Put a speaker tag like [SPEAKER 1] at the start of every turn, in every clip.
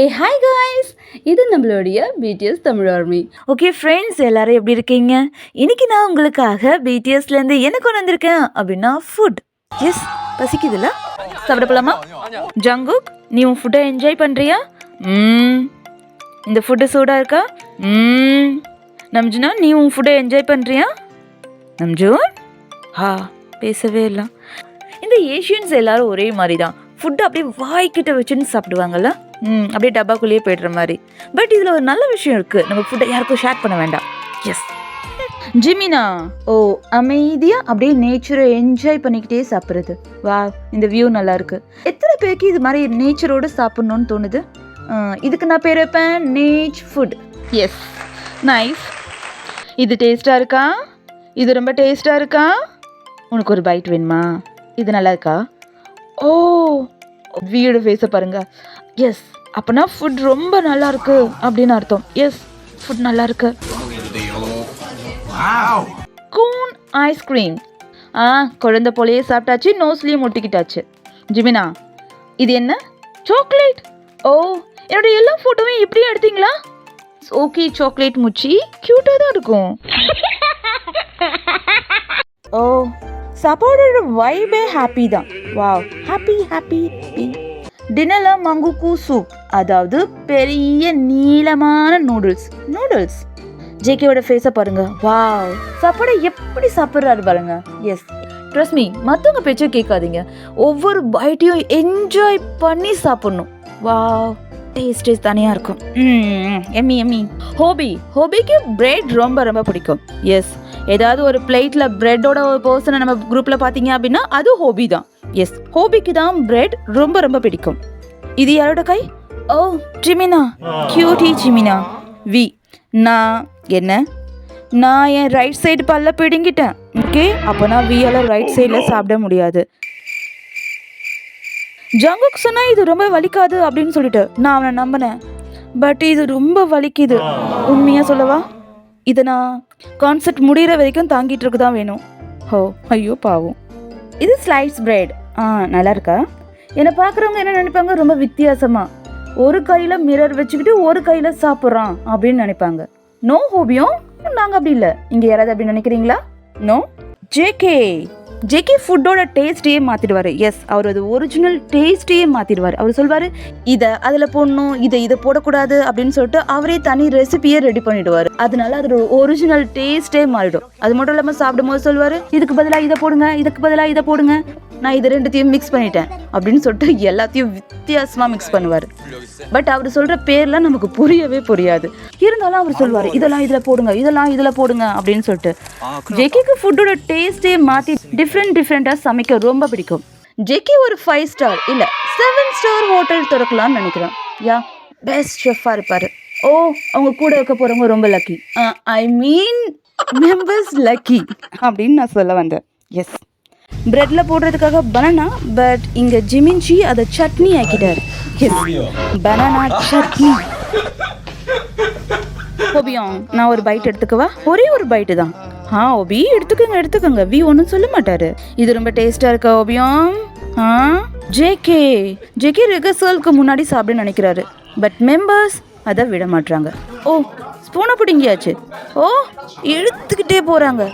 [SPEAKER 1] ஏ hi guys இது நம்மளுடைய BTS Tamil army.
[SPEAKER 2] Okay friends எல்லாரும் எப்படி இருக்கீங்க? இன்னைக்கு நான் உங்களுக்காக பிடிஎஸ்லேருந்து என்ன கொண்டு வந்திருக்கேன் அப்படின்னா ஃபுட் எஸ் பசிக்குதுல்ல சாப்பிட போலாமா? ஜங்குக் நீ உன் ஃபுட்டை என்ஜாய் பண்ணுறியா ம் இந்த ஃபுட்டு சூடாக இருக்கா? ம் நம்ஜுனா நீ உன் ஃபுட்டை என்ஜாய் பண்ணுறியா நம்ஜூன் ஹா பேசவே இல்லை. இந்த ஏஷியன்ஸ் எல்லாரும் ஒரே மாதிரி தான் ஃபுட்டு அப்படியே வாய்க்கிட்ட வச்சுன்னு சாப்பிடுவாங்கல்ல? அப்படியே டப்பாக்குள்ளேயே போய்டுற மாதிரி. பட் இதில் ஒரு நல்ல விஷயம் இருக்குது நம்ம ஃபுட்டை யாருக்கும் ஷேர் பண்ண வேண்டாம். எஸ் ஜிமினா ஓ அமைதியாக அப்படியே நேச்சரை என்ஜாய் பண்ணிக்கிட்டே சாப்பிட்றது. வா இந்த வியூ நல்லா இருக்கு. எத்தனை பேருக்கு இது மாதிரி நேச்சரோடு சாப்பிட்ணுன்னு தோணுது? இதுக்கு நான் பேர் வைப்பேன் நேச் ஃபுட் எஸ் நைஸ் இது டேஸ்ட்டாக இருக்கா? இது ரொம்ப டேஸ்ட்டாக இருக்கா? உனக்கு ஒரு பைட் வேணுமா? இது நல்லா இருக்கா? ஓ வீடு ஃபேஸை பாருங்க. எஸ் அப்போனா ஃபுட் ரொம்ப நல்லா இருக்கு அப்படின்னு அர்த்தம். எஸ் ஃபுட் நல்லா இருக்கு கூன் ஐஸ்கிரீம் ஆ குழந்தை போலயே சாப்பிட்டாச்சு நோஸ்லேயும் ஒட்டிக்கிட்டாச்சு ஜிமினா இது என்ன? சாக்லேட் ஓ என்னோட எல்லா ஃபோட்டோவையும் இப்படியே எடுத்தீங்களா? ஓகே சாக்லேட் முச்சி. க்யூட்டாக தான் இருக்கும். ஓ சாப்பாடோட வைபே ஹாப்பி தான். வாவ் ஹாப்பி ஹாப்பி டின்னரில் மங்குக்கு சூப் அதாவது பெரிய நீளமான நூடுல்ஸ் நூடுல்ஸ் ஜேகேவோட ஃபேஸை பாருங்க வாவ் சாப்பாடை எப்படி சாப்பிட்றாரு பாருங்க எஸ் ட்ரஸ்ட் மீ மற்றவங்க பேச்சை கேட்காதீங்க ஒவ்வொரு பைட்டையும் என்ஜாய் பண்ணி சாப்பிடணும் வாவ் டேஸ்ட் டேஸ்ட் தனியாக இருக்கும் எம்மி எம்மி ஹோபி ஹோபிக்கு பிரெட் ரொம்ப ரொம்ப பிடிக்கும் எஸ் ஏதாவது ஒரு பிளேட்டில் பிரெட்டோட ஒரு பர்சனை நம்ம குரூப்பில் பார்த்தீங்க அப்படின்னா அது ஹோபி தான் எஸ் ஹோபிக்கு தான் பிரெட் ரொம்ப ரொம்ப பிடிக்கும். இது யாரோட கை? ஓ ஜிமினா. கியூட்டி ஜிமினா. வி நான் என்ன? நான் என் ரைட் சைடு பல்ல பிடுங்கிட்டேன். ஓகே அப்போ நான் வியால ரைட் சைடில் சாப்பிட முடியாது. ஜங்குக் சொன்னா இது ரொம்ப வலிக்காது அப்படின்னு சொல்லிட்டு நான் அவனை நம்பினேன். பட் இது ரொம்ப வலிக்குது. உண்மையா சொல்லவா? இதை நான் கான்செப்ட் முடிகிற வரைக்கும் தாங்கிட்டு இருக்க தான் வேணும். ஹோ ஐயோ பாவம். இது ஸ்லைஸ் பிரெட் ஆ நல்லா இருக்கா என்னை பார்க்குறவங்க என்ன நினைப்பாங்க? ரொம்ப வித்தியாசமாக ஒரு கையில் மிரர் வச்சுக்கிட்டு ஒரு கையில் சாப்பிட்றான் அப்படின்னு நினைப்பாங்க. நோ ஹோபியோ நாங்கள் அப்படி இல்லை. இங்கே யாராவது அப்படி நினைக்கிறீங்களா? நோ ஜேகே ஜேகே ஃபுட்டோட டேஸ்ட்டையே மாற்றிடுவார் எஸ் அவர் அது ஒரிஜினல் டேஸ்ட்டையே மாற்றிடுவார் அவர் சொல்வார் இதை அதில் போடணும் இதை இதை போடக்கூடாது அப்படின்னு சொல்லிட்டு அவரே தனி ரெசிபியே ரெடி பண்ணிடுவார். அதனால அதோட ஒரிஜினல் டேஸ்ட்டே மாறிடும். அது மட்டும் இல்லாமல் சாப்பிடும்போது சொல்வார் இதுக்கு பதிலாக இதை போடுங்க இதுக்கு பதிலாக இதை போடுங்க நான் இது ரெண்டுத்தையும் மிக்ஸ் பண்ணிட்டேன் அப்படின்னு சொல்லிட்டு எல்லாத்தையும் வித்தியாசமாக மிக்ஸ் பண்ணுவார். பட் அவர் சொல்கிற பேர்லாம் நமக்கு புரியவே புரியாது. இருந்தாலும் அவர் சொல்லுவார் இதெல்லாம் இதில் போடுங்க இதெல்லாம் இதில் போடுங்க அப்படின்னு சொல்லிட்டு. ஜெக்கிக்கு ஃபுட்டோட டேஸ்ட்டே மாற்றி டிஃப்ரெண்ட் டிஃப்ரெண்ட்டாக சமைக்க ரொம்ப பிடிக்கும். ஜெக்கி ஒரு ஃபைவ் ஸ்டார் இல்லை செவன் ஸ்டார் ஹோட்டல் திறக்கலாம்னு நினைக்கிறேன். யா பெஸ்ட் ஷெஃபாக இருப்பார். ஓ அவங்க கூட இருக்க போகிறவங்க ரொம்ப lucky I mean members lucky அப்படின்னு நான் சொல்ல வந்தேன். எஸ் பிரெட்ல போடுறதுக்காக பனானா பட் இங்க ஜிமிஞ்சி அதை சட்னி ஆக்கிட்டாரு. பனானா சட்னி. ஓபியம் நான் ஒரு பைட் எடுத்துக்கவா? ஒரே ஒரு பைட்டு தான். ஆ ஓபி எடுத்துக்கோங்க எடுத்துக்கோங்க. வி ஒன்றும் சொல்ல மாட்டாரு. இது ரொம்ப டேஸ்டா இருக்கா ஓபியம் ஆ? ஜேகே ஜேகே ரிகர்சலுக்கு முன்னாடி சாப்பிட நினைக்கிறாரு. பட் மெம்பர்ஸ் அதை விட மாட்றாங்க. ஓ ஸ்பூனை பிடிங்கியாச்சு. ஓ இழுத்துக்கிட்டே போகிறாங்க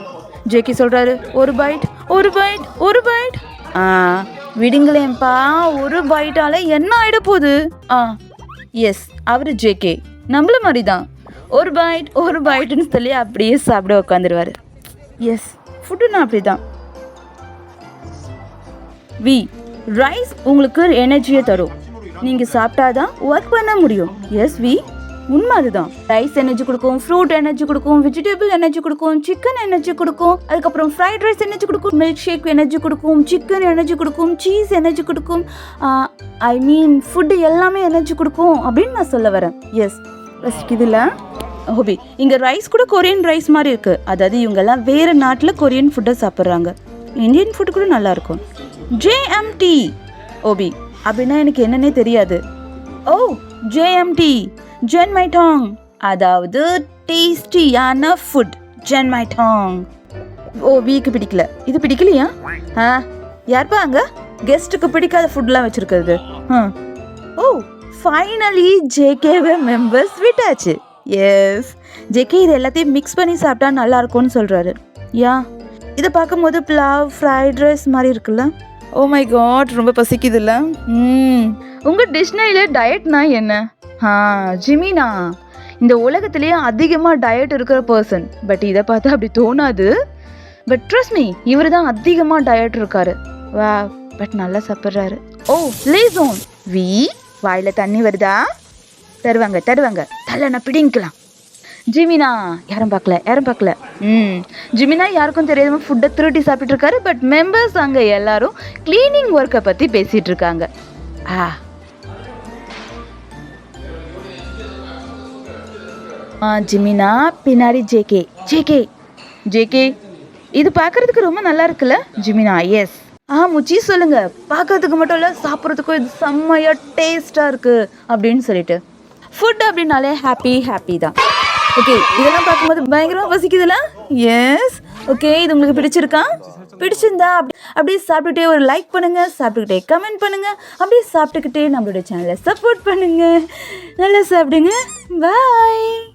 [SPEAKER 2] ஜேக்கி சொல்கிறாரு ஒரு பைட் ஒரு பைட் ஒரு பைட். ஆ விடுங்களேன்ப்பா ஒரு பைட்டால என்ன ஆயிட போகுது? ஆ எஸ் அவர் ஜேகே நம்மள மாதிரி தான் ஒரு பைட் ஒரு பைட்டுன்னு சொல்லி அப்படியே சாப்பிட உட்காந்துருவாரு. எஸ் ஃபுட்டுனா அப்படி தான் வி ரைஸ் உங்களுக்கு எனர்ஜியை தரும். நீங்கள் சாப்பிட்டாதான் ஒர்க் பண்ண முடியும். எஸ் வி உண்மை அதுதான். ரைஸ் எனர்ஜி கொடுக்கும் ஃப்ரூட் எனர்ஜி கொடுக்கும் வெஜிடபிள் எனர்ஜி கொடுக்கும் சிக்கன் எனர்ஜி கொடுக்கும் அதுக்கப்புறம் ஃப்ரைட் ரைஸ் எனர்ஜி கொடுக்கும் மில்க் ஷேக் எனர்ஜி கொடுக்கும் சிக்கன் எனர்ஜி கொடுக்கும் சீஸ் எனர்ஜி கொடுக்கும் ஐ மீன் ஃபுட்டு எல்லாமே எனர்ஜி கொடுக்கும் அப்படின்னு நான் சொல்ல வரேன். எஸ் இதில் ஹோபி இங்கே ரைஸ் கூட கொரியன் ரைஸ் மாதிரி இருக்குது அதாவது இவங்கெல்லாம் வேறு நாட்டில் கொரியன் ஃபுட்டை சாப்பிட்றாங்க. இந்தியன் ஃபுட் கூட நல்லாயிருக்கும் ஜேஎம்டி ஓபி அப்படின்னா எனக்கு என்னன்னே தெரியாது. Oh, ஓ ஜேஎம்டி ஜென் மை டாங் அதாவது டேஸ்டியான ஃபுட் ஜென் மை டாங் ஓ வீக்கு பிடிக்கல. இது பிடிக்கலையா? ஆ யார்ப்பா அங்கே? கெஸ்ட்டுக்கு பிடிக்காத ஃபுட்லாம் வச்சுருக்கிறது. ஆ. ஓ ஃபைனலி ஜேகேவே மெம்பர்ஸ் விட்டாச்சு. எஸ் ஜேகே இது எல்லாத்தையும் மிக்ஸ் பண்ணி சாப்பிட்டா நல்லா இருக்கும்னு சொல்கிறாரு யா இதை பார்க்கும்போது புலாவ் ஃப்ரைட் ரைஸ் மாதிரி இருக்குல்ல? ஓ மை காட் ரொம்ப பசிக்குதுல்ல? ம். உங்கள் டிக்ஷனரியில் டயட்னா என்ன? ஜிமினா இந்த உலகத்திலேயே அதிகமாக டயட் இருக்கிற பர்சன் பட் இதை பார்த்தா அப்படி தோணாது. பட் ட்ரஸ்ட் மீ இவர் தான் அதிகமாக டயட் இருக்காரு. வா பட் நல்லா சாப்பிட்றாரு. ஓ லேசோன் வி வாயில் தண்ணி வருதா? தருவாங்க தருவாங்க. தலை நான் பிடிங்கிக்கலாம். ஜிமினா யாரும் பார்க்கல யாரும் பார்க்கல. ம் ஜிமினா யாருக்கும் தெரியாம ஃபுட்டை திருட்டி சாப்பிட்டுருக்காரு பட் மெம்பர்ஸ் அங்கே எல்லாரும் க்ளீனிங் ஒர்க்கை பற்றி பேசிகிட்டு இருக்காங்க. ஆ ஜிமினா பின்னாடி ஜேகே. ஜேகே. ஜேகே. இது பார்க்கறதுக்கு ரொம்ப நல்லா இருக்குல்ல? ஜிமினா எஸ் ஆ முச்சி சொல்லுங்க. பார்க்கறதுக்கு மட்டும் இல்லை சாப்பிட்றதுக்கும் இது செம்மையா டேஸ்டாக இருக்கு அப்படின்னு சொல்லிட்டு. ஃபுட் அப்படின்னாலே ஹாப்பி ஹாப்பி தான். ஓகே இதெல்லாம் பார்க்கும்போது பயங்கரமாக பசிக்குதுல்ல எஸ் ஓகே இது உங்களுக்கு பிடிச்சிருக்கா? பிடிச்சிருந்தா அப்படி அப்படியே சாப்பிட்டுட்டே ஒரு லைக் பண்ணுங்க சாப்பிட்டுக்கிட்டே கமெண்ட் பண்ணுங்க. அப்படியே சாப்பிட்டுக்கிட்டே நம்மளோட சேனலை சப்போர்ட் பண்ணுங்க. நல்லா சாப்பிடுங்க. பாய்